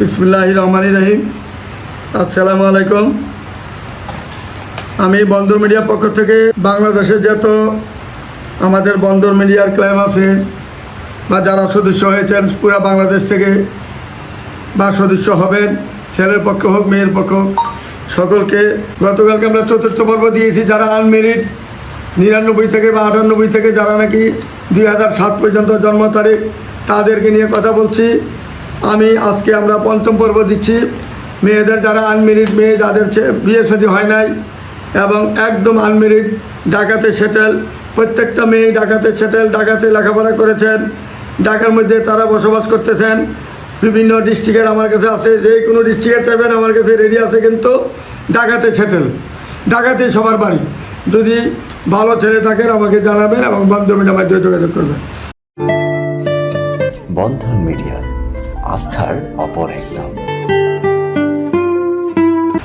বিসমুল্লাহ রহমান রহিম আসসালামু আলাইকুম আমি বন্দর মিডিয়ার পক্ষ থেকে বাংলাদেশের যত আমাদের বন্দর মিডিয়ার ক্লাইম আছে বা যারা সদস্য হয়েছেন, পুরা বাংলাদেশ থেকে বা সদস্য হবেন, ছেলের পক্ষ হোক, মেয়ের পক্ষ হোক, সকলকে গতকালকে আমরা চতুর্থ পর্ব দিয়েছি। যারা আনমেরিট নিরানব্বই থেকে বা আটানব্বই থেকে যারা নাকি দুই হাজার সাত পর্যন্ত জন্ম তারিখ, তাদেরকে নিয়ে কথা বলছি। আমি আজকে আমরা পঞ্চম পর্ব দিচ্ছি। মেয়েদের যারা আনমেরিড মেয়ে, যাদের বিয়ে শাদী হয় নাই এবং একদম আনমেরিড ডাকাতে সেটেল প্রত্যেকটা মেয়ে ঢাকাতে সেটেল ডাকাতে লেখাপড়া করেছেন, ঢাকার মধ্যে তারা বসবাস করতেছেন। বিভিন্ন ডিস্ট্রিক্টের আমার কাছে আছে, যে কোনো ডিস্ট্রিক্টের চাইবেন আমার কাছে রেডি আছে কিন্তু ডাকাতে সেটেল ঢাকাতেই সবার বাড়ি। যদি ভালো ছেলে থাকেন আমাকে জানাবেন এবং বান্ধবীর মাধ্যমে যোগাযোগ করবেন। বন্ধন মিডিয়া। আস্থার অপর এক নাম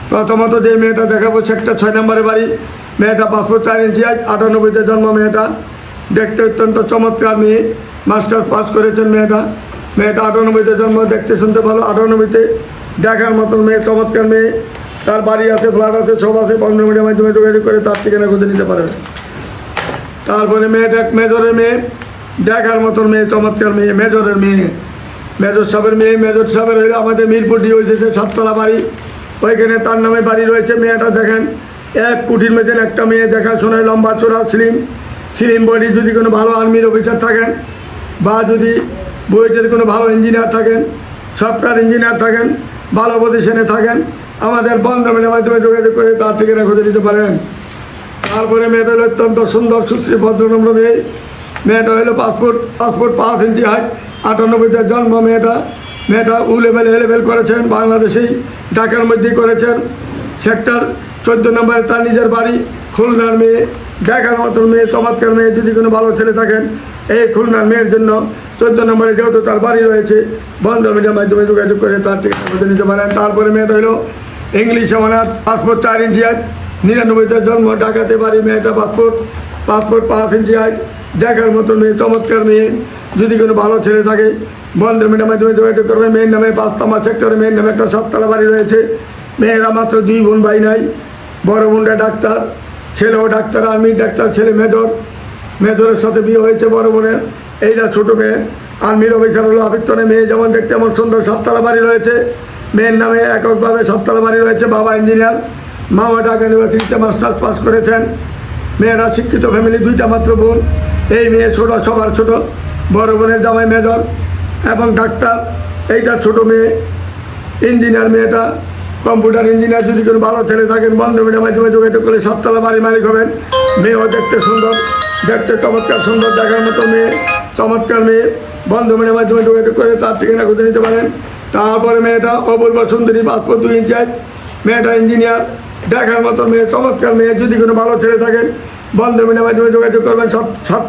প্রথমত যে মেয়েটা দেখাবো সেটা ছয় নম্বরে বাড়ি। মেয়েটা পাঁচশো চার ইঞ্চি, আজ আটানব্বইতে জন্ম মেয়েটা। দেখতে অত্যন্ত চমৎকার মেয়ে। মাস্টার্স পাস করেছেন মেয়েটা। মেয়েটা আটানব্বইতে জন্ম, দেখতে শুনতে ভালো। আটানব্বইতে দেখার মতন মেয়ে, চমৎকার মেয়ে। তার বাড়ি আছে, ফ্ল্যাট আছে, সব আছে বন্ধ মিডিয়ার মাধ্যমে যোগাযোগ করে তার ঠিকানা খুঁজে নিতে পারবে। তারপরে মেয়েটা মেজরের মেয়ে। দেখার মতন মেয়ে, চমৎকার মেয়ে, মেজরের মেয়ে। মেজর সাহেবের মেয়ে, মেজর সাহেবের হইল আমাদের মিরপুর ডি সাততলা বাড়ি। ওইখানে তার নামে বাড়ি রয়েছে, মেয়েটা দেখেন, এক কুটির মেয়েদের একটা মেয়ে দেখা শোনায় লম্বা চোরা, স্লিম। স্লিম বডি যদি কোনো ভালো আর্মির অফিসার থাকেন, বা যদি বইটের কোনো ভালো ইঞ্জিনিয়ার থাকেন, সফটওয়্যার ইঞ্জিনিয়ার থাকেন, ভালো পজিশনে থাকেন, আমাদের বন্ধমের মাধ্যমে যোগাযোগ করে তার থেকে খুঁজে নিতে পারেন। তারপরে মেয়েটা হলো অত্যন্ত সুন্দর, সুশ্রী, ভদ্রনম্র মেয়ে। মেয়েটা হলো পাসপোর্ট পাসপোর্ট পাঁচ ইঞ্চি হাইট আটানব্বইতে জন্ম মেয়েটা। মেয়েটা উ লেভেল এ লেভেল করেছেন, বাংলাদেশেই, ঢাকার মধ্যেই করেছেন। সেক্টর চোদ্দ নম্বরে তার নিজের বাড়ি, খুলনার মেয়ে দেখার মতন মেয়ে, চমৎকার মেয়ে, যদি কোনো ভালো ছেলে থাকেন, এই খুলনার মেয়ের জন্য চোদ্দ নম্বরে যেহেতু তার বাড়ি রয়েছে বন্ধ মিডিয়ার মাধ্যমে যোগাযোগ করে তার খুঁজে নিতে পারেন। তারপরে মেয়েটা হলো ইংলিশ অনার্স পাসপোর্ট চার ইঞ্চি হাইট নিরানব্বইতে জন্ম, ঢাকাতে বাড়ি, মেয়েটা পাসপোর্ট পাসপোর্ট পাঁচ ইঞ্চি হাইট দেখার মতো মেয়ে চমৎকার মেয়ে যদি কোনো ভালো ছেলে থাকে, বন্ধের মিডিয়ার মাধ্যমে যোগাযোগ করবে, মেয়ের নামে পাঁচতমা সেক্টরে, মেয়ের নামে একটা সাততলা বাড়ি রয়েছে। মেয়েরা মাত্র দুই বোন ভাই নাই, বড় বোনটা ডাক্তার, ছেলেও ডাক্তার আর্মির ডাক্তার, ছেলে মেজর। মেজরের সাথে বিয়ে হয়েছে বড় বোনের, এইটা ছোটো মেয়ে। আর্মির অফিসার হলো আবিত্তনে মেয়ে যেমন দেখতে এমন সুন্দর সাততলা বাড়ি রয়েছে। মেয়ের নামে এককভাবে সাততলা বাড়ি রয়েছে, বাবা ইঞ্জিনিয়ার। মামা ঢাকা ইউনিভার্সিটিতে মাস্টার্স পাস করেছেন। মেয়েরা শিক্ষিত ফ্যামিলি, দুইটা মাত্র বোন। এই মেয়ে ছোট, সবার ছোট, বড় বোনের জামাই মেজর এবং ডাক্তার। এইটা ছোট মেয়ে, ইঞ্জিনিয়ার মেয়েটা, কম্পিউটার ইঞ্জিনিয়ার। যদি কোনো ভালো ছেলে থাকেন বন্ধ মিডিয়ার মাধ্যমে যোগাযোগ করে সাততলা বাড়ি মালিক হবেন। মেয়েও দেখতে সুন্দর, দেখতে চমৎকার সুন্দর দেখার মতো মেয়ে, চমৎকার মেয়ে। বন্ধ মিডিয়ার মাধ্যমে যোগাযোগ করে তার ঠিকানা খুঁজে নিতে পারেন। তারপরে মেয়েটা অপূর্ব সুন্দরী পাসপোর্ট দুই ইঞ্চার মেয়েটা ইঞ্জিনিয়ার। দেখার মতো মেয়ে, চমৎকার মেয়ে। যদি কোনো ভালো ছেলে থাকেন বন্ধ মিডিয়ার মাধ্যমে যোগাযোগ করবেন।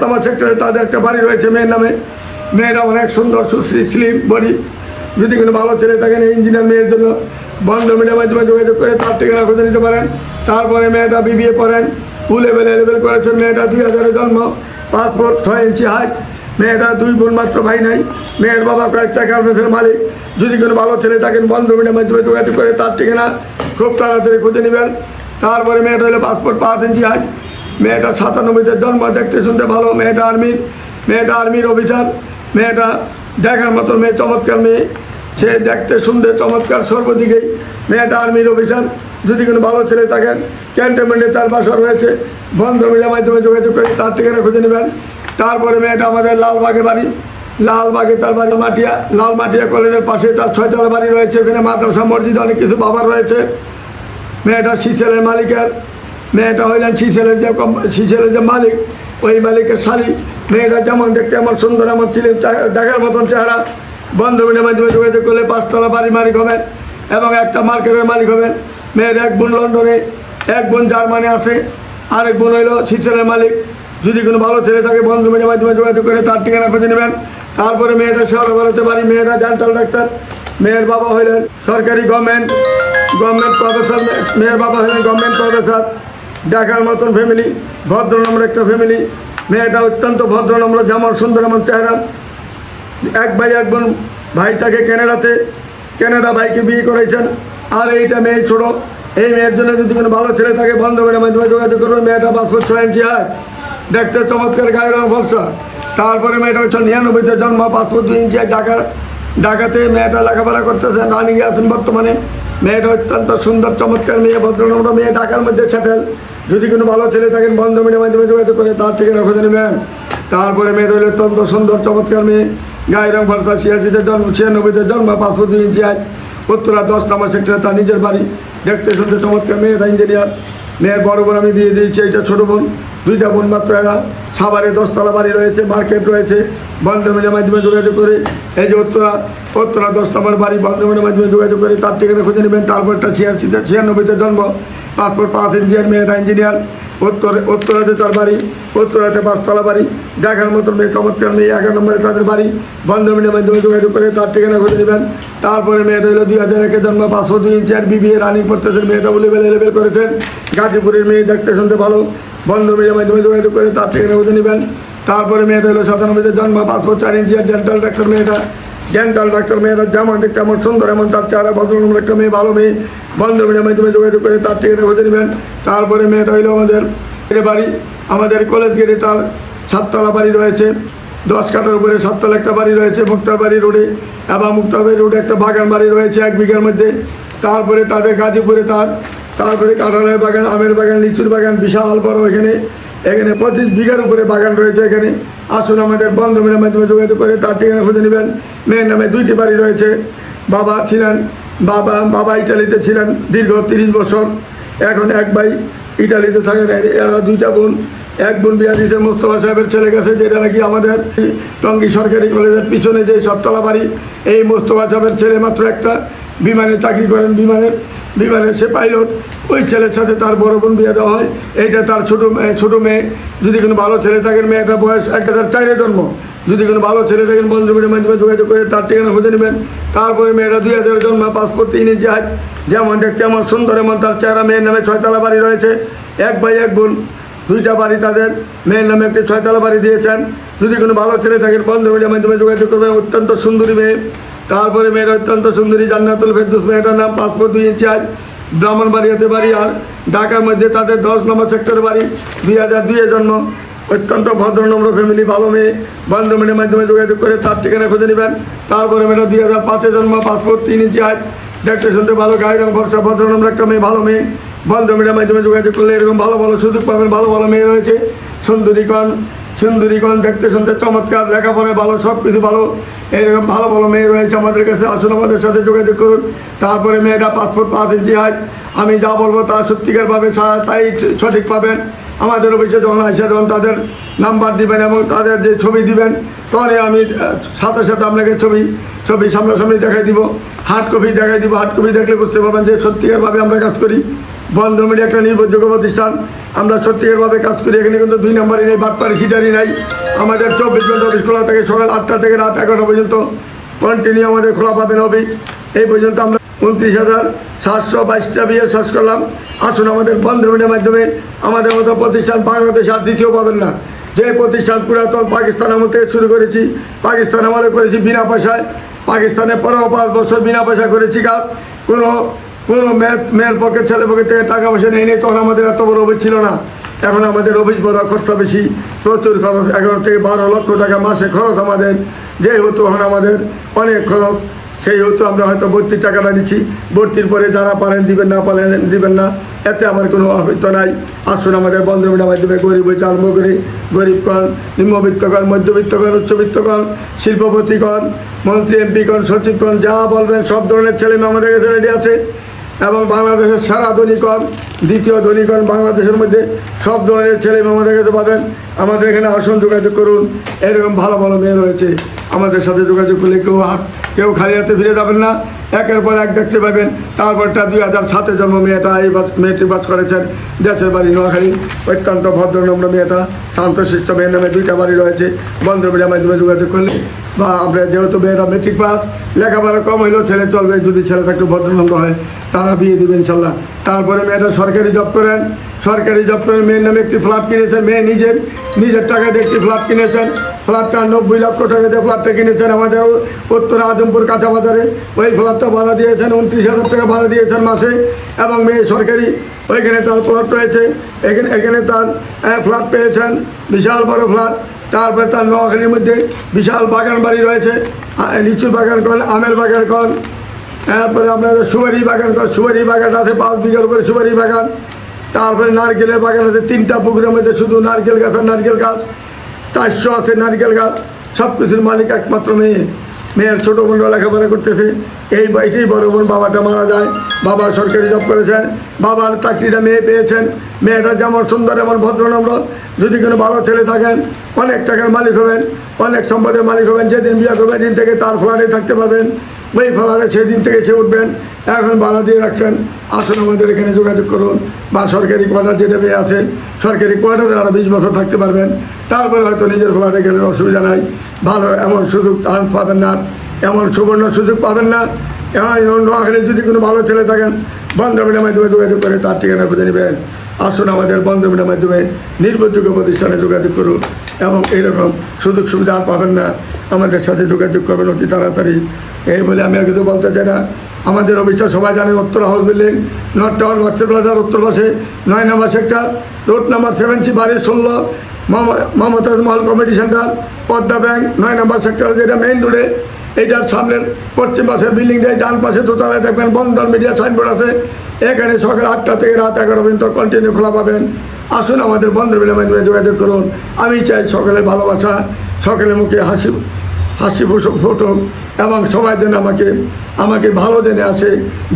নম্বর সেক্টরে তাদের একটা বাড়ি রয়েছে মেয়ের নামে। মেয়েরা অনেক সুন্দর, সুশ্রী, স্লিম বডি। যদি কোনো ভালো ছেলে থাকেন ইঞ্জিনিয়ার মেয়ের জন্য বন্ধ মিডিয়ার মাধ্যমে যোগাযোগ করে তার ঠিকানা খুঁজে নিতে পারেন। তারপরে মেয়েটা বিবিএ পড়েন। টু লেভেল লেভেল করেছেন। মেয়েটা দুই হাজারে জন্ম। পাসপোর্ট ছয় ইঞ্চি হাইট মেয়েটা দুই বোন মাত্র ভাই নাই। মেয়ের বাবা কয়েকটা গার্মেন্টসের মালিক। যদি কোনো ভালো ছেলে থাকেন, বন্ধ মিডিয়ার মাধ্যমে যোগাযোগ করে তার ঠিকানা খুব তাড়াতাড়ি খুঁজে নেবেন। তারপরে মেয়েটা হলো পাসপোর্ট পাঁচ ইঞ্চি হাইট মেয়েটা সাতানব্বইতে জন্ম, দেখতে শুনতে ভালো, মেয়েটা আর্মির মেয়েটা আর্মির অফিসার, মেয়েটা দেখার মতন মেয়ে, চমৎকার মেয়ে। সে দেখতে শুনতে চমৎকার, সর্বদিকেই মেয়েটা আর্মির অফিসার। যদি কোনো ভালো ছেলে থাকেন ক্যান্টনমেন্টে তার বাসা রয়েছে বন্ধ মিডিয়ার মাধ্যমে যোগাযোগ করে তার থেকে খুঁজে নেবেন। তারপরে মেয়েটা আমাদের লালবাগে বাড়ি, লালবাগে তার বাড়ি মাটিয়া লাল মাটিয়া কলেজের পাশে তার ছয়তলা বাড়ি রয়েছে, ওখানে মাদ্রাসা, মসজিদ, অনেক কিছু বাবার রয়েছে। মেয়েটা শিশেলের মালিকের মেয়েটা হইলেন শিশেলের যে শিশেলের যে মালিক, ওই মালিকের শালি। মেয়েটা যেমন দেখতে আমার সুন্দর, আমার ছিলেন দেখার মতন চেহারা। বন্ধুবিনের মাধ্যমে যোগাযোগ করলে পাঁচতলা বাড়ির মালিক হবেন এবং একটা মার্কেটের মালিক হবেন। মেয়ের এক বোন লন্ডনে, এক বোন জার্মানি আছে, আরেক বোন হইল শিশেলের মালিক। যদি কোনো ভালো ছেলে থাকে, বন্ধুবিনের মাধ্যমে যোগাযোগ করে তার ঠিকানা খুঁজে নেবেন। তারপরে মেয়েটা শহরে বেরোতে পারি, মেয়েটা ডেন্টাল ডাক্তার। মেয়ের বাবা হইলেন সরকারি গভর্নমেন্ট গভর্নমেন্ট প্রফেসর মেয়ের বাবা হলেন গভর্নমেন্ট প্রফেসর দেখার মতন ফ্যামিলি ভদ্র ভদ্রনম্র একটা ফ্যামিলি মেয়েটা অত্যন্ত ভদ্র ভদ্রনম্র, যেমন সুন্দর, এমন চেহারা। এক ভাই, এক বোন ভাই তাকে ক্যানাডাতে কেনাডা ভাইকে বিয়ে করেছেন আর এইটা মেয়ে ছোট, এই মেয়ের জন্য যদি কোনো ভালো ছেলে থাকে বান্ধবের মাধ্যমে যোগাযোগ করবে মেয়েটা পাসপোর্ট ছয় ইঞ্চি হয় দেখতে চমৎকার, গায়ের রঙ ফলসা তারপরে মেয়েটা হচ্ছে নিরানব্বইতে জন্ম পাসপোর্ট দুই ইঞ্চি ঢাকা ঢাকাতে মেয়েটা লেখাপড়া করতেছে রানিংয়ে আছেন বর্তমানে। মেয়েটা অত্যন্ত সুন্দর, চমৎকার মেয়ে, ভদ্রনম্র মেয়ে, ঢাকার মধ্যে সেটেল যদি কোনো ভালো ছেলে থাকেন বন্ধমের মাধ্যমে যোগাযোগ করে তার থেকে রেখে নেবেন তারপরে মেয়ে রইল অত্যন্ত সুন্দর, চমৎকার মেয়ে। গায়ের রং ভারসা ছিয়াশিতে জন্ম, ছিয়ানব্বইতে জন্ম পাসপোর্ট ইঞ্চি আয় উত্তরা দশ নম্বর সেক্টরে তার নিজের বাড়ি। দেখতে শুনতে চমৎকার মেয়েটা ইঞ্জিনিয়ার মেয়ের বড় বোন আমি বিয়ে দিয়েছি, এইটা ছোটো বোন। দুইটা বোন মাত্র এরা। সাভারে দশতলা বাড়ি রয়েছে, মার্কেট রয়েছে বন্ধমিলের মাধ্যমে যোগাযোগ করে। এই যে উত্তরা উত্তরা দশ নম্বর বাড়ি বন্ধমিলের মাধ্যমে যোগাযোগ করে। তার ঠিকানা খুঁজে নেবেন, তারপর ছিয়াশিতে, ছিয়ানব্বইতে জন্ম। পাসপোর্ট পাঁচ ইঞ্জিনিয়ার, মেয়েটা ইঞ্জিনিয়ার। উত্তর, উত্তরাতে তার বাড়ি, উত্তরাতে পাঁচতলা বাড়ি দেখার মতো মেয়ে, চমৎকার মেয়ে, এগারো নম্বরে তাদের বাড়ি। বন্ধমিলের মাধ্যমে যোগাযোগ করে তার ঠিকানা খুঁজে নেবেন। তারপরে মেয়েটা হলো দুই হাজার একে জন্ম পাঁচশো দুই ইঞ্চি আর বিবিএ রানিং করতেছেন। মেয়েটা বলে লেভেল করেছেন। গাজীপুরের মেয়ে দেখতে শুনতে ভালো। বন্ধ মিডিয়ার মাধ্যমে যোগাযোগ করে তার ঠিকানা খুঁজে নেবেন। তারপরে মেয়েটা হলো সাতানব্বইতে জন্ম পাঁচশো চার ইঞ্চি আর ডেন্টাল ডাক্তার মেয়েটা। ডেন্টাল ডাক্তার মেয়েটা যেমন দেখতে এমন সুন্দর, এমন তার চেহারা ভদ্রনম্র একটা মেয়ে, ভালো মেয়ে বন্ধ মিডিয়ার মাধ্যমে যোগাযোগ করে তার ঠিকানা খুঁজে নেবেন। তারপরে মেয়েটা হইল আমাদের বাড়ি, আমাদের কলেজ গেটে তার সাততলা বাড়ি রয়েছে। দশ কাঠার উপরে সাততলা একটা বাড়ি রয়েছে, মুক্তার বাড়ি রোডে, এবং মুক্তার বাড়ি রোডে একটা বাগান বাড়ি রয়েছে এক বিঘার মধ্যে। তারপরে তাদের গাজীপুরে তার, তারপরে কাঁঠালের বাগান, আমের বাগান, লিচুর বাগান, বিশাল বড় এখানে এখানে পঁচিশ বিঘার উপরে বাগান রয়েছে এখানে। আসুন আমাদের বন্ধমের মাধ্যমে যোগাযোগ করে তার ঠিকানা খুঁজে নেবেন। মেয়ের নামে দুইটি বাড়ি রয়েছে। বাবা ছিলেন, বাবা বাবা ইটালিতে ছিলেন দীর্ঘ তিরিশ বছর। এখন এক ভাই ইটালিতে থাকেন। এরা দুইটা বোন। এক বোন বিয়া মোস্তফা সাহেবের ছেলে গেছে, যেটা নাকি আমাদের টঙ্গী সরকারি কলেজের পিছনে যে সাততলা বাড়ি, এই মোস্তফা সাহেবের ছেলে মাত্র একটা। বিমানে চাকরি করেন, বিমানের বিমানের সে পাইলট ওই ছেলের সাথে তার বড় বোন বিয়ে দেওয়া হয়। এইটা তার ছোটো মেয়ে ছোটো মেয়ে। যদি কোনো ভালো ছেলে থাকেন মেয়েটা বয়স, একটা তার চাইরে জন্ম। যদি কোনো ভালো ছেলে থাকেন বন্ধুদের মাধ্যমে যোগাযোগ করে তার ঠিকানা খুঁজে নেবেন। তারপরে মেয়েরা দুই হাজার জন্ম পাসপোর্ট তিন ইঞ্চি হাত যেমন দেখতে আমার সুন্দর এমন তার চেহারা। মেয়ের নামে ছয়তলা বাড়ি রয়েছে। এক ভাই, এক বোন, দুইটা বাড়ি তাদের। মেয়ের নামে একটি ছয়তলা বাড়ি দিয়েছেন। যদি কোনো ভালো ছেলে থাকেন বন্ধুদের মাধ্যমে যোগাযোগ করবেন। অত্যন্ত সুন্দরী মেয়ে। তারপরে মেয়েরা অত্যন্ত সুন্দরী জান্নাতুল ফেরদুস মেয়েটার নাম পাসপোর্ট দুই ইঞ্চি আজ ব্রাহ্মণবাড়িয়াতে বাড়ি আর ঢাকার মধ্যে তাদের দশ নম্বর সেক্টরে বাড়ি। দুই হাজার দুইয়ে জন্ম। অত্যন্ত ভদ্রনম্র ফ্যামিলি ভালো মেয়ে। বন্ধুমের মাধ্যমে যোগাযোগ করে তার ঠিকানা খুঁজে নেবেন। তারপরে মেয়েটা দুই হাজার পাঁচে জন্ম, পাসপোর্ট তিন ইঞ্চি আজ দেখতে শুনতে ভালো, গায়ের রং ভরসা ভদ্রনম্র একটা মেয়ে, ভালো মেয়ে। বন্ধুমের মাধ্যমে যোগাযোগ করলে এরকম ভালো ভালো সুযোগ পাবেন, ভালো ভালো মেয়ে রয়েছে। সুন্দরীকণ সুন্দরীগণ দেখতে শুনতে চমৎকার লেখাপড়ায় ভালো সব কিছু ভালো। এরকম ভালো ভালো মেয়ে রয়েছে আমাদের কাছে, আসুন আমাদের সাথে যোগাযোগ করুন। তারপরে মেয়েটা পাসপোর্ট পাঁচ ইঞ্চি হয়। আমি যা বলব তা সত্যিকারভাবে তাই সঠিক পাবেন। আমাদের অফিসে যখন আসে তখন তাদের নাম্বার দিবেন এবং তাদের যে ছবি দিবেন তখন আমি সাথে সাথে আপনাকে ছবি ছবি সামনাসামনি দেখাই দিব। হার্ড কপি দেখাই দিব। হার্ড কপি দেখলে বুঝতে পারবেন যে সত্যিকারভাবে আমরা কাজ করি। বন্ধ মিডিয়া একটা নির্ভরযোগ্য প্রতিষ্ঠান। আমরা সত্যিকারভাবে কাজ করি, এখানে কিন্তু দুই নম্বরই নেই, বাটপাড়ি সিটারি নাই। আমাদের চব্বিশ ঘণ্টা অফিস খোলা থাকে, সকাল আটটা থেকে রাত এগারোটা পর্যন্ত। কন্টিনিউ আমাদের খোলা পাবেন অফিস এই পর্যন্ত আমরা উনত্রিশ হাজার সাতশো বাইশটা বিয়ে শেষ করলাম। আসুন আমাদের বন্ধ মিডিয়ার মাধ্যমে আমাদের মতো প্রতিষ্ঠান বাংলাদেশে আর দ্বিতীয় পাবেন না। যে প্রতিষ্ঠান পুরাতন পাকিস্তান আমল থেকে শুরু করেছি, পাকিস্তান আমলে করেছি বিনা পয়সায়। পাকিস্তানে পনেরো পাঁচ বছর বিনা পয়সা করেছি কাজ। কোনো কোনো মেয়ে, মেয়ের পক্ষে ছেলে পক্ষে থেকে টাকা পয়সা নেই নেই, তখন আমাদের এত বড় অফিস ছিল না। এখন আমাদের অফিস বড়, খরচা বেশি। প্রচুর খরচ, এগারো থেকে বারো লক্ষ টাকা মাসে খরচ আমাদের। যে হতো এখন আমাদের অনেক খরচ, সেই হতো আমরা হয়তো ভর্তির টাকাটা নিচ্ছি। ভর্তির পরে যারা পারেন দিবেন, না পারেন দিবেন না, এতে আমার কোনো অভিজ্ঞতা নাই। আসুন আমাদের বন্ধুমিটার মাধ্যমে গরিব হইতে আরম্ভ করে গরিবগণ নিম্নবিত্তগণ মধ্যবিত্তগণ উচ্চবিত্তগণ শিল্পপতিগণ মন্ত্রী এমপিগণ সচিবগণ যা বলবেন, সব ধরনের ছেলে মেয়ে আমাদের কাছে রেডি আছে। এবং বাংলাদেশের সারা ধনীকণ দ্বিতীয় ধনীকণ বাংলাদেশের মধ্যে সব ধরনের ছেলে মেয়ে আমাদের কাছে পাবেন। আমাদের এখানে আসন, যোগাযোগ করুন। এরকম ভালো ভালো মেয়ে রয়েছে আমাদের সাথে যোগাযোগ করলে কেউ হাত, কেউ খালি হাতে ফিরে যাবেন না। একের পর এক দেখতে পাবেন। তারপরটা দুই হাজার সাতে জন্ম মেয়েটা, এই মেয়েটি বাস করেছেন দেশের বাড়ি নোয়াখালী। অত্যন্ত ভদ্রনম্র মেয়েটা শান্ত শিষ্ট মেয়ের নামে দুইটা বাড়ি রয়েছে। বন্ধ মিডিয়ার মাধ্যমে যোগাযোগ করলে বা আমরা যেহেতু মেয়েরা মেট্রিক পাস, লেখাপড়া কম হইলেও ছেলে চলবে, যদি ছেলেটা একটু ভদ্রনন্দ হয়, তারা বিয়ে দেবে ইনশাল্লাহ। তারপরে মেয়েটা সরকারি জব করেন। সরকারি জব করে মেয়ের নামে একটি ফ্ল্যাট কিনেছেন, মেয়ে নিজের নিজের টাকা দিয়ে একটি ফ্ল্যাট কিনেছেন। ফ্ল্যাটটা নব্বই লক্ষ টাকা দিয়ে ফ্ল্যাটটা কিনেছেন আমাদের উত্তর আজমপুর কাঁচা বাজারে। ওই ফ্ল্যাটটা ভাড়া দিয়েছেন, উনত্রিশ হাজার টাকা ভাড়া দিয়েছেন মাসে। এবং মেয়ে সরকারি, ওইখানে তার ফ্ল্যাট রয়েছে। এখানে এখানে তার ফ্ল্যাট পেয়েছেন, বিশাল বড় ফ্ল্যাট তারপরে তার নোয়াখালীর মধ্যে বিশাল বাগান বাড়ি রয়েছে লিচু বাগান কল, আমের বাগান কল তারপরে আপনাদের সুবারি বাগান কল সুবারি বাগান আছে, পাঁচ বিঘার উপরে সুবারি বাগান, তারপরে নারকেলের বাগান আছে, তিনটা পুকুরের মধ্যে শুধু নারকেল গাছ আর নারকেল গাছ, চারশো আছে নারকেল গাছ সব কিছুর মালিক একমাত্র মেয়ে। মেয়ের ছোট বোনরা লেখাপড়া করতেছে। এই এটাই বড় বোন বাবাটা মারা যায়। বাবা সরকারি জব করেছেন। বাবার চাকরিটা মেয়ে পেয়েছেন। মেয়েটা যেমন সুন্দর, এমন ভদ্রনম্র যদি কোনো ভালো ছেলে থাকেন, অনেক টাকার মালিক হবেন। অনেক সম্পদের মালিক হবেন। যেদিন বিয়ে করবেন দিন থেকে তার ফ্ল্যাটে থাকতে পারবেন। ওই ফ্ল্যাটে সেদিন থেকে সে উঠবেন, এখন ভাড়া দিয়ে রাখছেন। আসুন আমাদের এখানে যোগাযোগ করুন বা সরকারি কোয়ার্টার যেটা মেয়ে আছে সরকারি কোয়ার্টারে আরও বিশ বছর থাকতে পারবেন। তারপরে হয়তো নিজের ফ্ল্যাটে গেলে অসুবিধা নাই। ভালো এমন সুযোগ চান্স পাবেন না, এমন সুবর্ণ সুযোগ পাবেন না। এমন নোয়াখালী যদি কোনো ভালো ছেলে থাকেন বন্ধমিনের মাধ্যমে যোগাযোগ করে তার ঠিকানা খুঁজে নেবেন। আসুন আমাদের বন্ধমিনের মাধ্যমে নির্ভরযোগ্য প্রতিষ্ঠানে যোগাযোগ করুন এবং এইরকম সুযোগ সুবিধা পাবেন না। আমাদের সাথে যোগাযোগ করবেন অতি তাড়াতাড়ি। এই বলে আমি আর কিছু বলতে চাই না। আমাদের অফিসটা সবাই জানেন উত্তর হাউস বিল্ডিং নর্থ টাউন মাক্সের প্লাজার উত্তর পাশে নয় number sector road number seventy বাড়ির ষোলো Mumtaz Mahal committee centre Padma bank নয় নম্বর সেক্টর যেটা মেইন রোডে এইটার সামনের পশ্চিম পাশে বিল্ডিং দিয়ে, ডান পাশে দোতলায় দেখবেন বন্ধন মিডিয়া সাইনবোর্ড আছে। এখানে সকাল আটটা থেকে রাত এগারো পর্যন্ত কন্টিনিউ খোলা পাবেন। আসুন আমাদের বন্ধের মাধ্যমে যোগাযোগ করুন। আমি চাই সকলের ভালোবাসা, সকলের মুখে হাসি হাসি ফুটুক, এবং সবাই যেন আমাকে আমাকে ভালো জেনে আসে,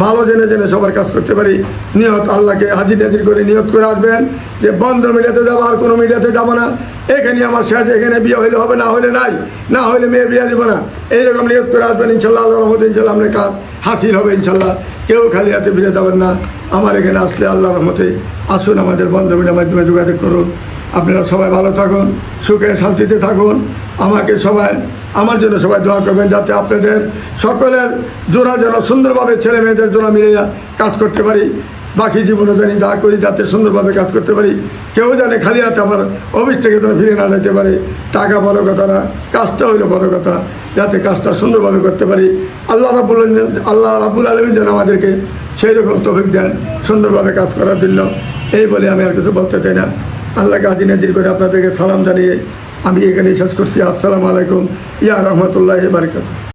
ভালো জেনে জেনে সবার কাজ করতে পারি। নিয়ত আল্লাহকে হাজির নাজির করে নিয়ত করে আসবেন। যে বন্ধ মিডিয়াতে যাব, আর কোনো মিডিয়াতে যাব না। এখানে আমার শেষ, এখানে বিয়ে হইলে হবে, না হলে নাই। না হলে মেয়ে বিয়ে দিব না। এইরকম নিয়ত করে আসবেন, ইনশাল্লাহ আল্লাহ রহমত ইনশাল্লাহ আপনার কাজ হাসিল হবে, ইনশাল্লাহ। কেউ খালি হাতে ফিরে যাবেন না। আমার এখানে আসলে আল্লাহ রহমতে আসুন, আমাদের বন্ধ মিডিয়ার মাধ্যমে যোগাযোগ করুন। আপনারা সবাই ভালো থাকুন, সুখে শান্তিতে থাকুন। আমাকে সবাই আমার জন্য সবাই দোয়া করবেন যাতে আপনাদের সকলের জোড়া যেন সুন্দরভাবে ছেলে মেয়েদের জোড়া মিলে কাজ করতে পারি, বাকি জীবনে জানি যা করি যাতে সুন্দরভাবে কাজ করতে পারি। কেউ জানে খালি হাতে আমার অফিস থেকে যেন ফিরে না যেতে পারে। টাকা বড় কথা না, কাজটা হইল বড় কথা, যাতে কাজটা সুন্দরভাবে করতে পারি। আল্লাহ রাবুল আল্লাহ রাবুল আলমী যেন আমাদেরকে সেই রকম তফিক দেন, সুন্দরভাবে কাজ করার জন্য। এই বলে আমি আর কিছু বলতে চাই না। আল্লাহকে আজি নাজির করে আপনাদেরকে সালাম জানিয়ে আমি এখানে শেষ করছি। আসসালামু আলাইকুম। ইয়া রহমতুল্লাহ বারকাত